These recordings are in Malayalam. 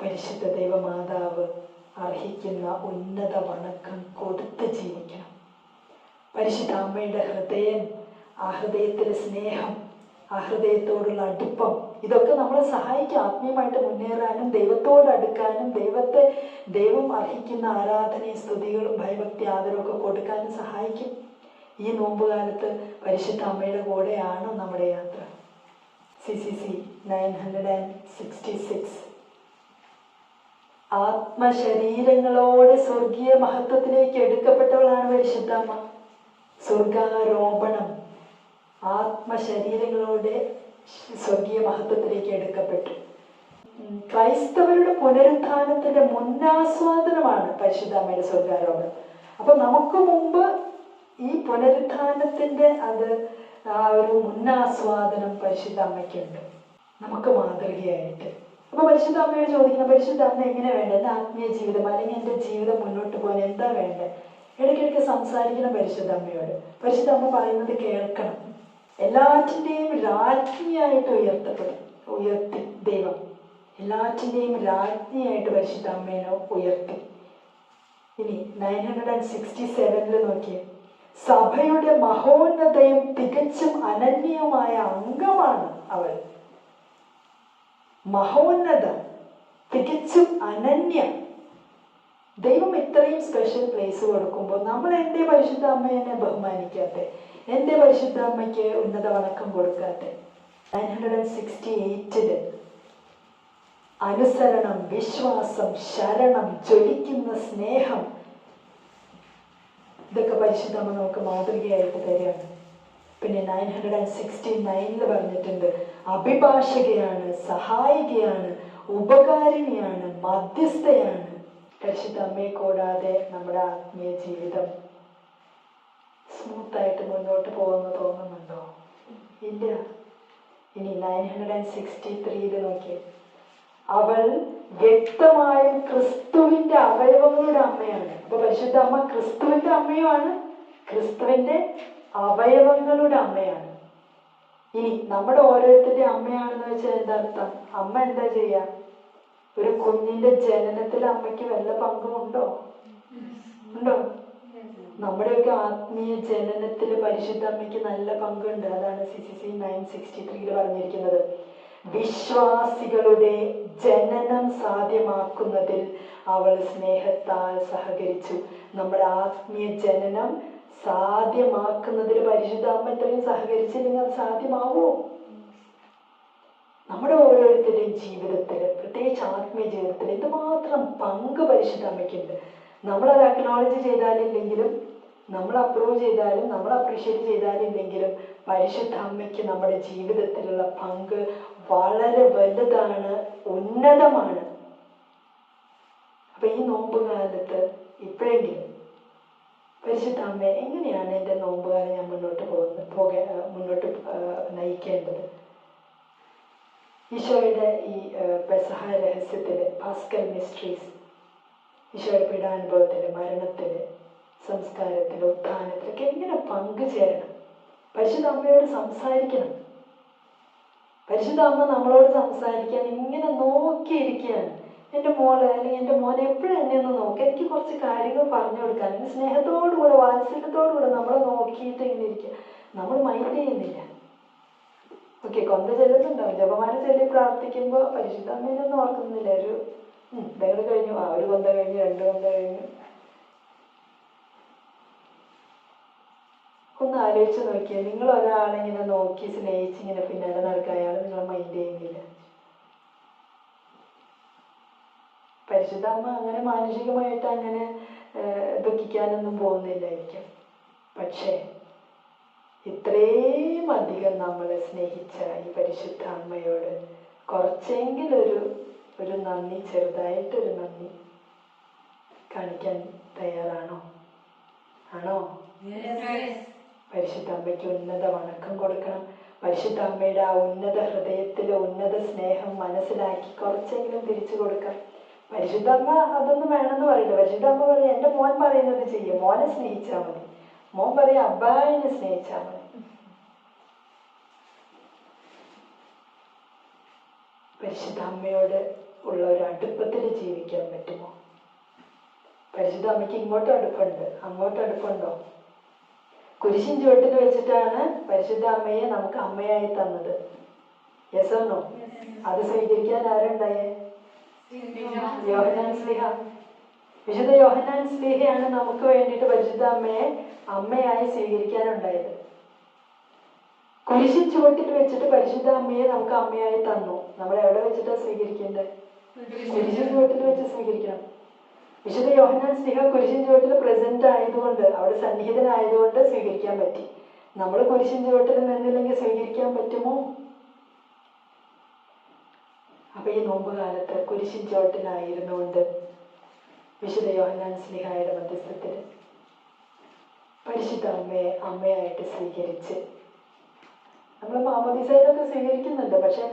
പരിശുദ്ധ ദൈവമാതാവ് അർഹിക്കുന്ന ഉന്നത വണക്കം കൊടുത്ത് ജീവിക്കണം. പരിശുദ്ധ അമ്മയുടെ ഹൃദയം ആ ഹൃദയത്തിലെ സ്നേഹം ആ ഹൃദയത്തോടുള്ള അടുപ്പം ഇതൊക്കെ നമ്മളെ സഹായിക്കും. ആത്മീയമായിട്ട് മുന്നേറാനും ദൈവത്തോട് അടുക്കാനും ദൈവത്തെ ദൈവം അർഹിക്കുന്ന ആരാധനയും സ്തുതികളും ഭയഭക്തി ആദരവും കൊടുക്കാനും സഹായിക്കും. ഈ നോമ്പുകാലത്ത് പരിശുദ്ധ അമ്മയുടെ കൂടെയാണ് നമ്മുടെ യാത്ര? C C C nine hundred and sixty six ആത്മശരീരങ്ങളോടെ സ്വർഗീയ മഹത്വത്തിലേക്ക് എടുക്കപ്പെട്ടവളാണ് പരിശുദ്ധമ്മ. സ്വർഗാരോപണം ആത്മശരീരങ്ങളോടെ സ്വർഗീയ മഹത്വത്തിലേക്ക് എടുക്കപ്പെട്ടു. ക്രൈസ്തവരുടെ പുനരുത്ഥാനത്തിന്റെ മുന്നാസ്വാദനമാണ് പരിശുദ്ധമ്മയുടെ സ്വർഗാരോപണം. അപ്പൊ നമുക്ക് മുമ്പ് ഈ പുനരുത്ഥാനത്തിന്റെ അത് ആ ഒരു മുന്നാസ്വാദനം പരിശുദ്ധ അമ്മയ്ക്കുണ്ട് നമുക്ക് മാതൃകയായിട്ട്. അപ്പൊ പരിശുദ്ധ അമ്മയോട് ചോദിക്കുന്ന പരിശുദ്ധ അമ്മ എങ്ങനെ വേണ്ട? എന്റെ ആത്മീയ ജീവിതം അല്ലെങ്കിൽ എന്റെ ജീവിതം മുന്നോട്ട് പോകാൻ എന്താ വേണ്ടത് ഇടയ്ക്കിടയ്ക്ക് സംസാരിക്കണം പരിശുദ്ധ അമ്മയോട്. പരിശുദ്ധ അമ്മ പറയുന്നത് കേൾക്കണം. എല്ലാറ്റിന്റെയും രാജ്ഞിയായിട്ട് ഉയർത്തപ്പെടും. ഉയർത്തി ദൈവം. എല്ലാറ്റിന്റെയും രാജ്ഞിയായിട്ട് പരിശുദ്ധ അമ്മേനെ ഉയർത്തി. ഇനി നയൻ ഹൺഡ്രഡ് ആൻഡ് സിക്സ്റ്റി സെവനിൽ നോക്കിയേ. സഭയുടെ മഹോന്നതയും തികച്ചും അനന്യമായ അംഗമാണ് അവൾ. മഹോന്നത തികച്ചും അനന്യ. ദൈവം ഇത്രയും സ്പെഷ്യൽ പ്ലേസ് കൊടുക്കുമ്പോൾ നമ്മൾ എന്റെ പരിശുദ്ധ അമ്മയെ ബഹുമാനിക്കാത്തെ എന്റെ പരിശുദ്ധ അമ്മയ്ക്ക് ഉന്നത വണക്കം കൊടുക്കാത്തെ. നയൻ ഹൺഡ്രഡ് ആൻഡ് സിക്സ്റ്റി എയ്റ്റിൽ അനുസരണം വിശ്വാസം ശരണം ജ്വലിക്കുന്ന സ്നേഹം ഇതൊക്കെ പരിശുദ്ധമ്മ നമുക്ക് മാതൃകയായിട്ട് തരികയാണ്. പിന്നെ നയൻ ഹൺഡ്രഡ് ആൻഡ് സിക്സ്റ്റി നയനിൽ പറഞ്ഞിട്ടുണ്ട് അഭിഭാഷകയാണ് സഹായികയാണ് ഉപകാരിണിയാണ് മധ്യസ്ഥയാണ്. പരിശുദ്ധ അമ്മയെ കൂടാതെ നമ്മുടെ ആത്മീയ ജീവിതം. സ്മൂത്തായിട്ട് മുന്നോട്ട് പോകുമെന്ന് തോന്നുന്നുണ്ടോ? ഇല്ല. ഇനി നയൻ ഹൺഡ്രഡ് ആൻഡ് സിക്സ്റ്റി ത്രീയിൽ നോക്കിയേ. അവൾ വ്യക്തമായും ക്രിസ്തുവിന്റെ അവയവങ്ങളുടെ അമ്മയാണ്. അപ്പൊ പരിശുദ്ധ അമ്മ ക്രിസ്തുവിന്റെ അമ്മയുമാണ്. ക്രിസ്തുവിന്റെ അവയവങ്ങളുടെ അമ്മയാണ്. ഇനി നമ്മുടെ ഓരോരുത്തരുടെ അമ്മയാണെന്ന് വെച്ചാൽ എന്താ അർത്ഥം? അമ്മ എന്താ ചെയ്യാ? ഒരു കുഞ്ഞിന്റെ ജനനത്തിൽ അമ്മയ്ക്ക് വല്ല പങ്കുമുണ്ടോ ഉണ്ടോ? നമ്മുടെയൊക്കെ ആത്മീയ ജനനത്തിൽ പരിശുദ്ധ അമ്മയ്ക്ക് നല്ല പങ്കുണ്ട്. അതാണ് C C C nine sixty ത്രീയിൽ പറഞ്ഞിരിക്കുന്നത്. വിശ്വാസികളുടെ ജനനം സാധ്യമാക്കുന്നതിൽ അവൾ സ്നേഹത്താൽ സഹകരിച്ചു. നമ്മുടെ ആത്മീയ ജനനം സാധ്യമാക്കുന്നതിൽ പരിശുദ്ധാമ്മ ഇത്രയും സഹകരിച്ചില്ലെങ്കിൽ അത് സാധ്യമാവോ നമ്മുടെ ഓരോരുത്തരുടെയും ജീവിതത്തിൽ പ്രത്യേകിച്ച് ആത്മീയ ജീവിതത്തിൽ എന്തുമാത്രം പങ്ക് പരിശുദ്ധാമ്മയ്ക്കുണ്ട് നമ്മളത് അക്നോളജ് ചെയ്താലില്ലെങ്കിലും നമ്മൾ അപ്രൂവ് ചെയ്താലും നമ്മൾ അപ്രീഷിയേറ്റ് ചെയ്താലില്ലെങ്കിലും പരിശുദ്ധ അമ്മയ്ക്ക് നമ്മുടെ ജീവിതത്തിലുള്ള പങ്ക് വളരെ വലുതാണ് ഉന്നതമാണ്. അപ്പൊ ഈ നോമ്പ് കാലത്ത് ഇപ്പോഴെങ്കിലും പരിശുദ്ധ അമ്മ എങ്ങനെയാണ് എന്റെ നോമ്പുകാലം ഞാൻ മുന്നോട്ട് പോകുന്നത് പോക മുന്നോട്ട് നയിക്കേണ്ടത്? ഈശോയുടെ ഈ പെസഹ രഹസ്യത്തിൽ ഭാസ്കർ മിസ്ട്രീസ് ഈശോയുടെ പീഡാനുഭവത്തിൽ മരണത്തിൽ സംസ്കാരത്തിൽ ഉത്ഥാനത്തിലൊക്കെ എങ്ങനെ പങ്കുചേരണം? പരിശുദ്ധ അമ്മയോട് സംസാരിക്കണം. പരിശുദ്ധ അമ്മ നമ്മളോട് സംസാരിക്കാൻ ഇങ്ങനെ നോക്കിയിരിക്കുകയാണ്. എന്റെ മോൾ അല്ലെങ്കിൽ എന്റെ മോനെ എപ്പോഴും എന്നെ ഒന്ന് നോക്കി. എനിക്ക് കുറച്ച് കാര്യങ്ങൾ പറഞ്ഞു കൊടുക്കാൻ അല്ലെങ്കിൽ സ്നേഹത്തോടുകൂടെ വാത്സല്യത്തോടുകൂടെ നമ്മളെ നോക്കിയിട്ട് ഇങ്ങനെ ഇരിക്കുക. നമ്മൾ മൈൻഡ് ചെയ്യുന്നില്ല. ഓക്കെ കൊന്ത ചെല്ലുന്നുണ്ടാവും ജപമാല ചൊല്ലി പ്രാർത്ഥിക്കുമ്പോൾ പരിശുദ്ധ അമ്മേനൊന്നും ഓർക്കുന്നില്ല. ഒരു ഉം, ഇതങ്ങട് കഴിഞ്ഞു. ആ ഒരു കൊന്ത കഴിഞ്ഞു രണ്ട് കൊന്ത കഴിഞ്ഞു. ഒന്ന് ആലോചിച്ച് നോക്കിയേ. നിങ്ങൾ ഒരാളെ ഇങ്ങനെ നോക്കി സ്നേഹിച്ച് ഇങ്ങനെ പിന്നാലെ നടക്കുക. അയാൾ നിങ്ങളെ മൈൻഡ് ചെയ്യുന്നില്ല. പരിശുദ്ധ അങ്ങനെ മാനസികമായിട്ട് അങ്ങനെ ദുഃഖിക്കാനൊന്നും പോകുന്നില്ലായിരിക്കും. പക്ഷേ ഇത്രയും അധികം നമ്മളെ സ്നേഹിച്ച ഈ പരിശുദ്ധ അമ്മയോട് കുറച്ചെങ്കിലും ഒരു ഒരു നന്ദി ചെറുതായിട്ടൊരു നന്ദി കാണിക്കാൻ തയ്യാറാണോ? ആണോ? പരിശുദ്ധ അമ്മയ്ക്ക് ഉന്നത വണക്കം കൊടുക്കണം. പരിശുദ്ധ അമ്മയുടെ ആ ഉന്നത ഹൃദയത്തിലെ ഉന്നത സ്നേഹം മനസ്സിലാക്കി കുറച്ചെങ്കിലും തിരിച്ചു കൊടുക്കാം. പരിശുദ്ധ അമ്മ അതൊന്നും വേണമെന്ന് പറയില്ല. പരിശുദ്ധമ്മ പറയും എന്റെ മോൻ പറയുന്നത് ചെയ്യും. മോനെ സ്നേഹിച്ചാൽ മതി. മോൻ പറയും അബ്ബായിനെ സ്നേഹിച്ചാൽ മതി. പരിശുദ്ധ അമ്മയോട് ഉള്ള ഒരു അടുപ്പത്തിൽ ജീവിക്കാൻ പറ്റുമോ? അമ്മയ്ക്ക് ഇങ്ങോട്ടും അടുപ്പുണ്ട്. അങ്ങോട്ടും അടുപ്പുണ്ടോ? കുരിശിൻ ചുവട്ടിൽ വെച്ചിട്ടാണ് പരിശുദ്ധ അമ്മയെ നമുക്ക് അമ്മയായി തന്നത്. യെസോന്നോ അത് സ്വീകരിക്കാൻ ആരുണ്ടായേ? വിശുദ്ധ യോഹനാൻ സ്ലീഹയാണ് നമുക്ക് വേണ്ടിയിട്ട് പരിശുദ്ധ അമ്മയെ അമ്മയായി സ്വീകരിക്കാനുണ്ടായത്. കുരിശി ചുവട്ടിൽ വെച്ചിട്ട് പരിശുദ്ധ അമ്മയെ നമുക്ക് അമ്മയായി തന്നു. നമ്മൾ എവിടെ വെച്ചിട്ടാ സ്വീകരിക്കേണ്ടത് കുരിശി ചുവട്ടിൽ വെച്ച് സ്വീകരിക്കണം. വിശുദ്ധ യോഹനാൻ സ്ലിഹ കുരിശിൻ ചുവട്ടിൽ പ്രസന്റ് ആയതുകൊണ്ട് അവിടെ സന്നിഹിതനായതുകൊണ്ട് സ്വീകരിക്കാൻ പറ്റി. നമ്മൾ കുരിശിൻ ചുവട്ടിൽ നിന്നില്ലെങ്കിൽ സ്വീകരിക്കാൻ പറ്റുമോ? ഈ നോമ്പ് കാലത്ത് കുരിശിൻ ചുവട്ടിലായിരുന്നുകൊണ്ട് വിശുദ്ധ യോഹന്നാൻ സ്ലിഹായുടെ മധ്യസ്ഥത്തിൽ പരിശുദ്ധ അമ്മയെ അമ്മയായിട്ട് സ്വീകരിച്ച്. നമ്മൾ മാമോദിസയിലൊക്കെ സ്വീകരിക്കുന്നുണ്ട് പക്ഷെ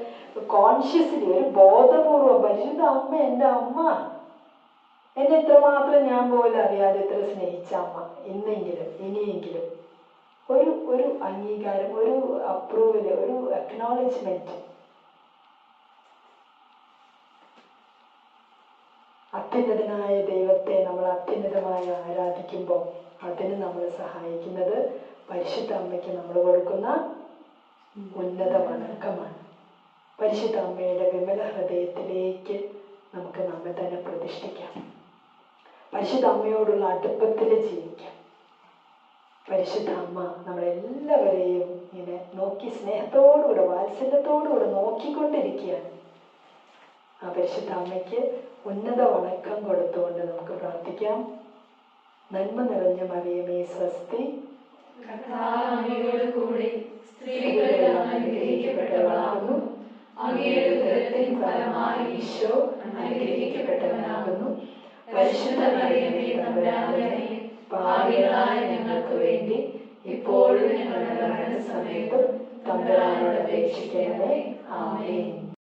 കോൺഷ്യസ്ലി ഒരു ബോധപൂർവം പരിശുദ്ധ അമ്മ എന്റെ അമ്മ. എന്നെ എത്രമാത്രം ഞാൻ പോലും അറിയാതെ എത്ര സ്നേഹിച്ച അമ്മ. ഇന്നെങ്കിലും ഇനിയെങ്കിലും ഒരു ഒരു അംഗീകാരം ഒരു അപ്രൂവൽ ഒരു അക്നോളജ്മെന്റ് അത്യുന്നതനായ ദൈവത്തെ നമ്മൾ അത്യുന്നതമായി ആരാധിക്കുമ്പോൾ അതിന് നമ്മൾ സഹായിക്കുന്നത് പരിശുദ്ധ അമ്മയ്ക്ക് നമ്മൾ കൊടുക്കുന്ന ഉന്നത വണക്കമാണ്. പരിശുദ്ധ അമ്മയുടെ വിമല ഹൃദയത്തിലേക്ക് നമുക്ക് നമ്മെ തന്നെ പ്രതിഷ്ഠിക്കാം. പരിശുദ്ധ അമ്മയോടുള്ള അടുപ്പത്തിൽ ജീവിക്കാം. പരിശുദ്ധ അമ്മ നമ്മളെല്ലാവരെയും ഇങ്ങനെ നോക്കി സ്നേഹത്തോടുകൂടെ വാത്സല്യത്തോടുകൂടെ നോക്കിക്കൊണ്ടിരിക്കുകയാണ്. ആ പരിശുദ്ധ അമ്മയ്ക്ക് ഉന്നത വണക്കം കൊടുത്തുകൊണ്ട് നമുക്ക് പ്രാർത്ഥിക്കാം. നന്മ നിറഞ്ഞ മറിയമേ സ്വസ്തി. കൂടി അനുഗ്രഹിക്കപ്പെട്ടവളാകുന്നു. അങ്ങയുടെ ഉദരത്തിൻ ഫലമായി ഈശോ അനുഗ്രഹിക്കപ്പെട്ടവനാകുന്നു. പരിശുദ്ധ മറിയമേ തമ്പുരാനെ പാപികളായ ഞങ്ങൾക്ക് വേണ്ടി ഇപ്പോഴും ഞങ്ങളുടെ മരണസമയത്തും തമ്പുരാനോട് അപേക്ഷിക്കണമേ. ആമേൻ.